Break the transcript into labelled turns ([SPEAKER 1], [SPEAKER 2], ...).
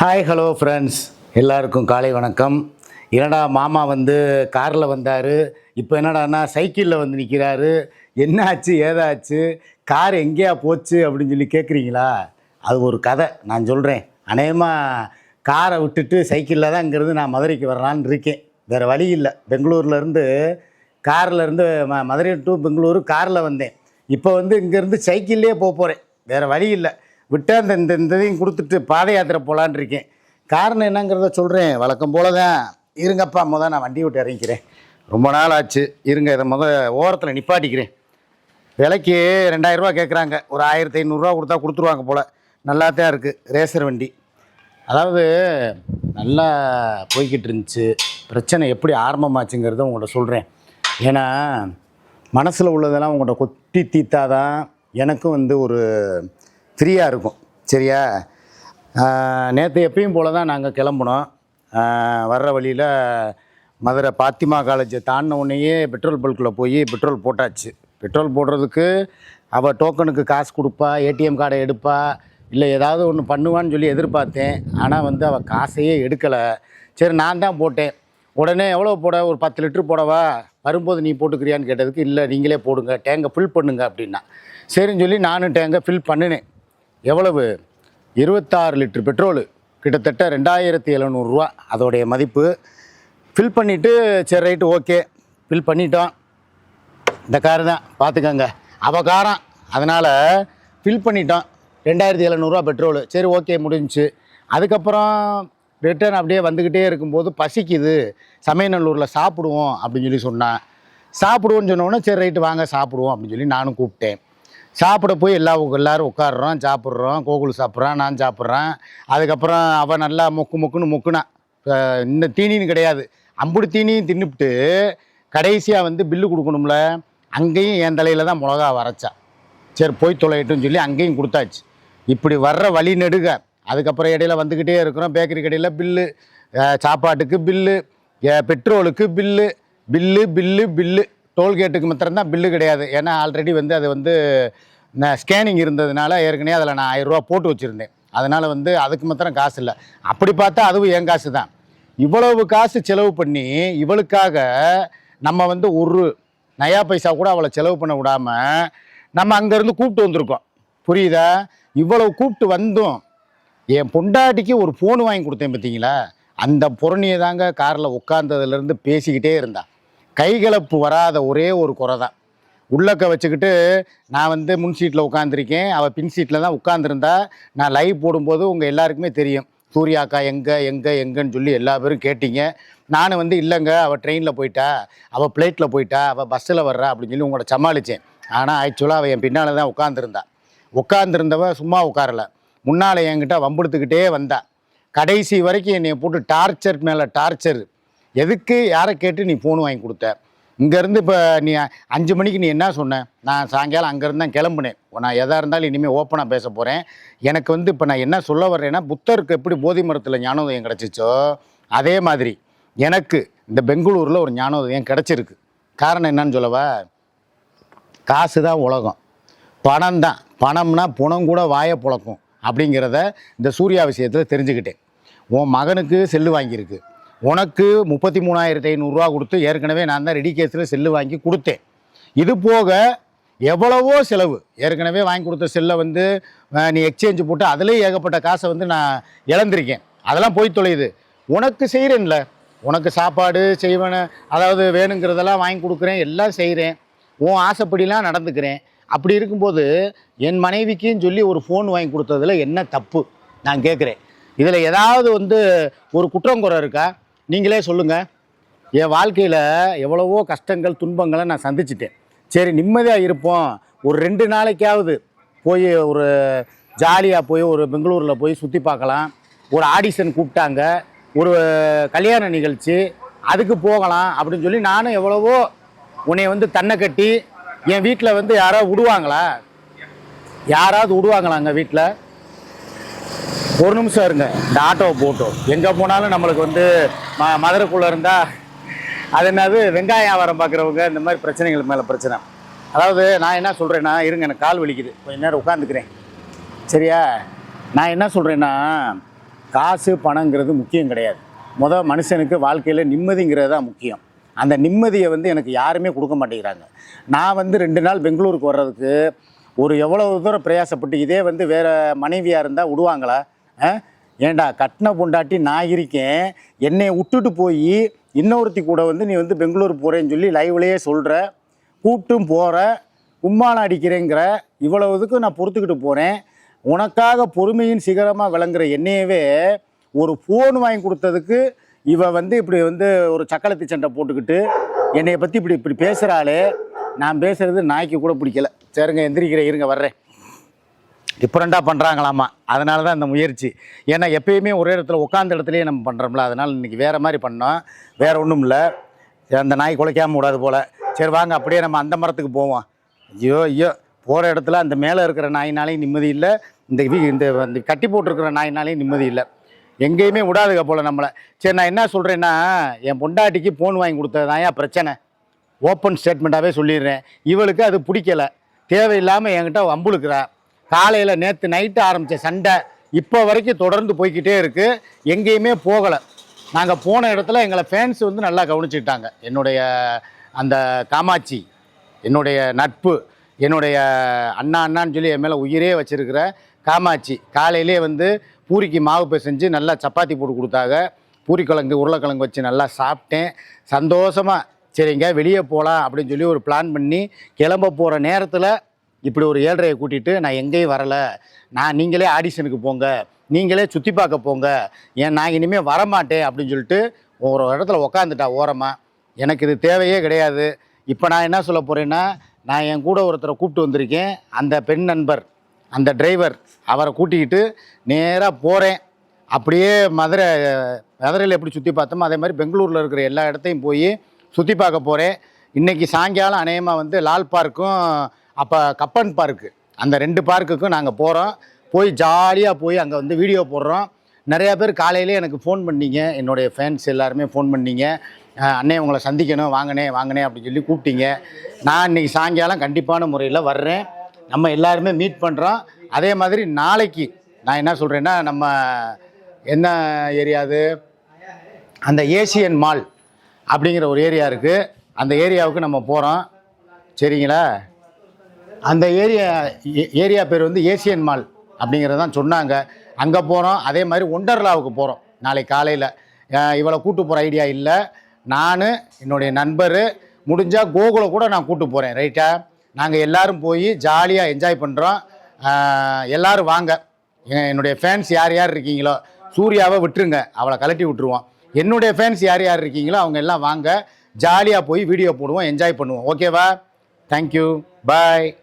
[SPEAKER 1] Hi hello friends எல்லாருக்கும் காலை வணக்கம். என்னடா மாமா வந்து காரில் வந்தார். இப்போ என்னடான்னா சைக்கிளில் வந்து நிற்கிறாரு என்ன ஆச்சு ஏதாச்சு? கார் எங்கேயா போச்சு அப்படின்னு சொல்லி கேட்குறீங்களா அது ஒரு கதை. நான் சொல்கிறேன் அநேகமாக காரை விட்டுட்டு சைக்கிளில் தான் இங்கேருந்து நான் மதுரைக்கு வரலான்னு இருக்கேன். வேறு வழி இல்லை. பெங்களூர்லேருந்து கார்லேருந்து இருந்து ம மதுரை டு பெங்களூரு காரில் வந்தேன். இப்போ வந்து இங்கேருந்து சைக்கிள்லேயே போக போகிறேன் வேறு வழி இல்லை. விட்டு அந்த இந்த இந்த இதையும் கொடுத்துட்டு பாத யாத்திரை போகலான்னு இருக்கேன். காரணம் என்னங்கிறத சொல்கிறேன் வழக்கம் போல தான் இருங்கப்பா முத நான் வண்டி விட்டு இறங்கிக்கிறேன். ரொம்ப நாள் ஆச்சு. இருங்க இதை முத ஓரத்தில் நிப்பாட்டிக்கிறேன். விலைக்கு ரெண்டாயிரரூவா கேட்குறாங்க ஒரு ஆயிரத்தி ஐநூறுரூவா கொடுத்தா கொடுத்துருவாங்க போல். நல்லா தான் இருக்குது ரேசர் வண்டி. அதாவது நல்லா போய்கிட்டு இருந்துச்சு. பிரச்சனை எப்படி ஆரம்பமாச்சுங்கிறத உங்கள்கிட்ட சொல்கிறேன் ஏன்னா மனசில் உள்ளதெல்லாம் உங்கள்கிட்ட கொட்டி தீத்தாதான் எனக்கும் வந்து ஒரு ஃப்ரீயாக இருக்கும். சரியா? நேற்று எப்பயும் போல தான் நாங்கள் கிளம்புனோம் வர்ற வழியில் மதுரை பாத்திமா காலேஜை தாண்டின உடனேயே பெட்ரோல் பல்கில் போய் பெட்ரோல் போட்டாச்சு. பெட்ரோல் போடுறதுக்கு அவள் டோக்கனுக்கு காசு கொடுப்பா ஏடிஎம் கார்டை எடுப்பா இல்லை ஏதாவது ஒன்று பண்ணுவான்னு சொல்லி எதிர்பார்த்தேன். ஆனால் வந்து அவள் காசையே எடுக்கலை. சரி நான் தான் போட்டேன். உடனே எவ்வளோ போட? ஒரு பத்து லிட்டர் போடவா? வரும்போது நீ போட்டுக்கிறியான்னு கேட்டதுக்கு இல்லை நீங்களே போடுங்க. டேங்கை ஃபில் பண்ணுங்க அப்படின்னா. சரின்னு சொல்லி நானும் டேங்கை ஃபில் பண்ணினேன். எவ்வளவு? இருபத்தாறு லிட்டர் பெட்ரோலு. கிட்டத்தட்ட ரெண்டாயிரத்தி எழுநூறுரூவா அதோடைய மதிப்பு. ஃபில் பண்ணிவிட்டு சரி ரைட்டு ஓகே ஃபில் பண்ணிட்டோம். இந்த காரு தான். பார்த்துக்கோங்க. அவள் காரம் அதனால் ஃபில் பண்ணிட்டோம். ரெண்டாயிரத்தி எழுநூறுவா பெட்ரோலு. சரி ஓகே முடிஞ்சிச்சு. அதுக்கப்புறம் ரிட்டர்ன் அப்படியே வந்துக்கிட்டே இருக்கும்போது பசிக்குது. சமயநல்லூரில் சாப்பிடுவோம் அப்படின்னு சொல்லி சொன்னான் சாப்பிடுவோன்னு சொன்னோன்னே சரி ரைட்டு வாங்க சாப்பிடுவோம் அப்படின்னு சொல்லி நானும் கூப்பிட்டேன். சாப்பிட போய் எல்லா எல்லோரும் உட்காடுறோம் சாப்பிட்றோம் கோகுல் சாப்பிட்றான் நான் சாப்பிட்றேன். அதுக்கப்புறம் அவன் நல்லா முக்கு முக்குன்னு முக்குனான் அஹ் இந்த தீனின்னு கிடையாது. அம்புடு தீனியும் தின்னுபிட்டு கடைசியாக வந்து பில்லு கொடுக்கணும்ல அங்கேயும் என் தலையில் தான் மிளகா வரைச்சா. சரி போய் தொலையட்டும்னு சொல்லி அங்கேயும் கொடுத்தாச்சு. இப்படி வர்ற வழி நெடுக. அதுக்கப்புறம் இடையில வந்துக்கிட்டே இருக்கிறோம். பேக்கரி கடையில் பில்லு சாப்பாட்டுக்கு பில்லு பெட்ரோலுக்கு பில்லு பில்லு பில்லு பில்லு. டோல்கேட்டுக்கு மாத்திரம்தான் பில்லு கிடையாது. ஏன்னா ஆல்ரெடி வந்து அது வந்து ஸ்கேனிங் இருந்ததுனால ஏற்கனவே அதில் நான் ஆயிரரூவா போட்டு வச்சுருந்தேன். அதனால் வந்து அதுக்கு மாத்திரம் காசு இல்லை. அப்படி பார்த்தா அதுவும் என் காசு தான். இவ்வளவு காசு செலவு பண்ணி இவளுக்காக நம்ம வந்து ஒரு நயா பைசா கூட அவளை செலவு பண்ண விடாமல் நம்ம அங்கேருந்து கூப்பிட்டு வந்திருக்கோம். புரியுதா? இவ்வளவு கூப்பிட்டு வந்தும் என் பொண்டாட்டிக்கு ஒரு ஃபோன் வாங்கி கொடுத்தேன் பார்த்தீங்களா அந்த பொருணியை தாங்க காரில் உட்காந்ததுலேருந்து பேசிக்கிட்டே இருந்தா. கைகலப்பு வராத ஒரே ஒரு குறை தான். உள்ளக்க வச்சுக்கிட்டு நான் வந்து முன் சீட்டில் உட்காந்துருக்கேன் அவள் பின் சீட்டில் தான் உட்காந்துருந்தா நான் லைவ் போடும்போது உங்கள் எல்லாருக்குமே தெரியும். சூர்யாக்கா எங்கே எங்கே எங்கன்னு சொல்லி எல்லா பேரும் கேட்டீங்க. நான் வந்து இல்லைங்க அவள் ட்ரெயினில் போயிட்டா அவள் ஃப்ளைட்டில் போயிட்டா அவள் பஸ்ஸில் வர்றா அப்படின்னு சொல்லி உங்களோட சமாளித்தேன் ஆனால் ஆக்சுவலாக அவள் என் பின்னால் தான் உட்காந்துருந்தா உட்காந்துருந்தவ சும்மா உட்காரல. முன்னால் என்கிட்ட வம்புடுத்துக்கிட்டே வந்தா. கடைசி வரைக்கும் என்னை போட்டு டார்ச்சர் மேலே டார்ச்சர் எதுக்கு யாரை கேட்டு நீ ஃபோன் வாங்கி கொடுத்த? இங்கேருந்து இப்போ நீ அஞ்சு மணிக்கு நீ என்ன சொன்ன? நான் சாயங்காலம் அங்கேருந்து தான் கிளம்புனேன். நான் எதாக இருந்தாலும் இனிமேல் ஓப்பனாக பேச போகிறேன் எனக்கு வந்து இப்போ நான் என்ன சொல்ல வர்றேன்னா புத்தருக்கு எப்படி போதி மரத்தில் ஞானோதயம் கிடச்சிச்சோ அதே மாதிரி எனக்கு இந்த பெங்களூரில் ஒரு ஞானோதயம் கிடச்சிருக்கு. காரணம் என்னன்னு சொல்லவா? காசு தான் உலகம். பணம் தான். பணம்னா புணம் கூட வாயை புழக்கும் அப்படிங்கிறத இந்த சூர்யா விஷயத்தில் தெரிஞ்சுக்கிட்டேன். உன் மகனுக்கு செல்லு வாங்கியிருக்கு. உனக்கு முப்பத்தி மூணாயிரத்தி ஐநூறுரூவா கொடுத்து ஏற்கனவே நான் தான் ரெடி கேஸில் செல்லு வாங்கி கொடுத்தேன். இது போக எவ்வளவோ செலவு. ஏற்கனவே வாங்கி கொடுத்த செல்லை வந்து நீ எக்ஸ்சேஞ்சு போட்டு அதிலே ஏகப்பட்ட காசை வந்து நான் இழந்திருக்கேன். அதெல்லாம் போய் தொலையுது. உனக்கு செய்கிறேன்ல உனக்கு சாப்பாடு செய்வன அதாவது வேணுங்கிறதெல்லாம் வாங்கி கொடுக்குறேன் எல்லாம் செய்கிறேன் உன் ஆசைப்படிலாம் நடந்துக்கிறேன். அப்படி இருக்கும்போது என் மனைவிக்குன்னு சொல்லி ஒரு ஃபோன் வாங்கி கொடுத்ததுல என்ன தப்பு? நான் கேட்குறேன். இதில் ஏதாவது வந்து ஒரு குற்றம் குறை இருக்கா? நீங்களே சொல்லுங்கள் என் வாழ்க்கையில் எவ்வளவோ கஷ்டங்கள் துன்பங்களை நான் சந்திச்சிட்டேன். சரி நிம்மதியாக இருப்போம். ஒரு ரெண்டு நாளைக்காவது போய் ஒரு ஜாலியாக போய் ஒரு பெங்களூரில் போய் சுற்றி பார்க்கலாம். ஒரு ஆடிஷன் கூப்பிட்டாங்க. ஒரு கல்யாண நிகழ்ச்சி. அதுக்கு போகலாம் அப்படின்னு சொல்லி நானும் எவ்வளவோ உன்னை வந்து தன்னை கட்டி என் வீட்டில் வந்து யாராவது விடுவாங்களா? யாராவது விடுவாங்களாங்க வீட்டில் ஒரு நிமிஷம் இருங்க. இந்த ஆட்டோவை போட்டோம் எங்கே போனாலும் நம்மளுக்கு வந்து ம மதுரைக்குள்ளே இருந்தால் அது என்னது வெங்காய வியாபாரம் பார்க்குறவங்க இந்த மாதிரி பிரச்சனைகள் மேலே பிரச்சனை. அதாவது நான் என்ன சொல்கிறேன்னா இருங்க எனக்கு கால் வலிக்குது. கொஞ்ச நேரம் உட்காந்துக்கிறேன் சரியா? நான் என்ன சொல்கிறேன்னா காசு பணங்கிறது முக்கியம் கிடையாது. முத மனுஷனுக்கு வாழ்க்கையில் நிம்மதிங்கிறது தான் முக்கியம். அந்த நிம்மதியை வந்து எனக்கு யாருமே கொடுக்க மாட்டேங்கிறாங்க. நான் வந்து ரெண்டு நாள் பெங்களூருக்கு வர்றதுக்கு ஒரு எவ்வளோ தூரம் பிரயாசப்பட்டு இதே வந்து வேறு மனைவியாக இருந்தால் விடுவாங்களா? ஆ? ஏன்டா கட்டின பொண்டாட்டி நான் இருக்கேன். என்னை விட்டுட்டு போய் இன்னொருத்தி கூட வந்து நீ வந்து பெங்களூர் போகிறேன்னு சொல்லி லைவ்லேயே சொல்கிற கூப்பிட்டும் போகிற கும்மாளம் அடிக்கிறேங்கிற. இவ்வளவு இதுக்கு நான் பொறுத்துக்கிட்டு போகிறேன் உனக்காக பொறுமையின் சிகரமாக விளங்குற என்னையவே ஒரு ஃபோன் வாங்கி கொடுத்ததுக்கு இவ வந்து இப்படி வந்து ஒரு சக்கலத்தி சண்டை போட்டுக்கிட்டு என்னையை பற்றி இப்படி இப்படி பேசுகிறாளே நான் பேசுகிறது நாய்க்கு கூட பிடிக்கல. சரிங்க எந்திரிக்கிறேன் இருங்க வர்றேன். டிஃப்ரெண்ட்டாக பண்ணுறாங்களாமா அதனால தான் இந்த முயற்சி. ஏன்னா எப்பயுமே ஒரே இடத்துல உட்காந்த இடத்துலையே நம்ம பண்ணுறோம்ல அதனால் இன்றைக்கி வேறு மாதிரி பண்ணோம். வேறு ஒன்றும் இல்லை. அந்த நாய் குலைக்காமல் விடாது போல். சரி வாங்க அப்படியே நம்ம அந்த மரத்துக்கு போவோம். ஐயோ ஐயோ போகிற இடத்துல அந்த மேலே இருக்கிற நாயினாலையும் நிம்மதி இல்லை. இந்த வீ இந்த இந்த கட்டி போட்டிருக்கிற நாயினாலையும் நிம்மதி இல்லை. எங்கேயுமே விடாதுக போல் நம்மளை. சரி நான் என்ன சொல்கிறேன்னா என் பொண்டாட்டிக்கு ஃபோன் வாங்கி கொடுத்தது தான் ஏன் பிரச்சனை. ஓப்பன் ஸ்டேட்மெண்ட்டாகவே சொல்லிடுறேன். இவளுக்கு அது பிடிக்கல. தேவையில்லாமல் என்கிட்ட வம்புழுக்கிறா காலையில் நேற்று நைட்டு ஆரம்பித்த சண்டை இப்போ வரைக்கும் தொடர்ந்து போய்க்கிட்டே இருக்குது எங்கேயுமே போகலை. நாங்கள் போன இடத்துல எங்களை ஃபேன்ஸ் வந்து நல்லா கவனிச்சுக்கிட்டாங்க. என்னுடைய அந்த காமாட்சி என்னுடைய நட்பு என்னுடைய அண்ணா அண்ணான்னு சொல்லி என் மேலே உயிரே வச்சுருக்கிற காமாட்சி காலையிலே வந்து பூரிக்கு மாவு செஞ்சு நல்லா சப்பாத்தி போட்டு கொடுத்தாங்க. பூரிக்கிழங்கு உருளைக்கிழங்கு வச்சு நல்லா சாப்பிட்டேன். சந்தோஷமாக சரிங்க வெளியே போகலாம் அப்படின்னு சொல்லி ஒரு பிளான் பண்ணி கிளம்ப போகிற நேரத்தில் இப்படி ஒரு ஏழ்றையை கூட்டிகிட்டு நான் எங்கேயும் வரலை. நான் நீங்களே ஆடிஷனுக்கு போங்க. நீங்களே சுற்றி பார்க்க போங்க. ஏன் நான் இனிமேல் வரமாட்டேன் அப்படின்னு சொல்லிட்டு ஒரு இடத்துல உக்காந்துட்டா ஓரமாக எனக்கு இது தேவையே கிடையாது. இப்போ நான் என்ன சொல்ல போகிறேன்னா நான் என் கூட ஒருத்தரை கூப்பிட்டு வந்திருக்கேன். அந்த பெண் நண்பர் அந்த டிரைவர் அவரை கூட்டிக்கிட்டு நேராக போகிறேன் அப்படியே மதுரை மதுரையில் எப்படி சுற்றி பார்த்தோமோ அதே மாதிரி பெங்களூரில் இருக்கிற எல்லா இடத்தையும் போய் சுற்றி பார்க்க போகிறேன் இன்றைக்கி சாயங்காலம் அநேகமாக வந்து லால் பார்க்கும் அப்போ கப்பன் பார்க்கு அந்த ரெண்டு பார்க்குக்கும் நாங்கள் போகிறோம் போய் ஜாலியாக போய் அங்கே வந்து வீடியோ போடுறோம். நிறையா பேர் காலையிலே எனக்கு ஃபோன் பண்ணீங்க. என்னுடைய ஃபேன்ஸ் எல்லாருமே ஃபோன் பண்ணீங்க. அண்ணே உங்களை சந்திக்கணும். வாங்கண்ணே வாங்கண்ணே அப்படின்னு சொல்லி கூப்பிட்டீங்க. நான் இன்னைக்கு சாயங்காலம் கண்டிப்பான முறையில் வர்றேன். நம்ம எல்லாருமே மீட் பண்ணுறோம் அதே மாதிரி நாளைக்கு நான் என்ன சொல்கிறேன்னா நம்ம என்ன ஏரியா அது? அந்த ஏசியன் மால் அப்படிங்கிற ஒரு ஏரியா இருக்குது அந்த ஏரியாவுக்கு நம்ம போகிறோம் சரிங்களா? அந்த ஏரியா ஏ- ஏரியா பேர் வந்து ஏசியன் மால் அப்படிங்கிறது தான் சொன்னாங்க. அங்கே போகிறோம் அதே மாதிரி ஒண்டர்லாவுக்கு போகிறோம் நாளைக்கு காலையில். இவளை கூட்டு போகிற ஐடியா இல்லை. நான் என்னுடைய நண்பர் முடிஞ்சால் கோகுலை கூட நான் கூட்டு போகிறேன் ரைட்டா நாங்கள் எல்லோரும் போய் ஜாலியாக என்ஜாய் பண்ணுறோம் எல்லோரும் வாங்க. எ- என்னுடைய ஃபேன்ஸ் யார் யார் இருக்கீங்களோ சூர்யாவை விட்டுருங்க. அவளை கலட்டி விட்டுருவோம். என்னுடைய ஃபேன்ஸ் யார் யார் இருக்கீங்களோ அவங்க எல்லாம் வாங்க. ஜாலியாக போய் வீடியோ போடுவோம் என்ஜாய் பண்ணுவோம். ஓகேவா தேங்க்யூ பாய்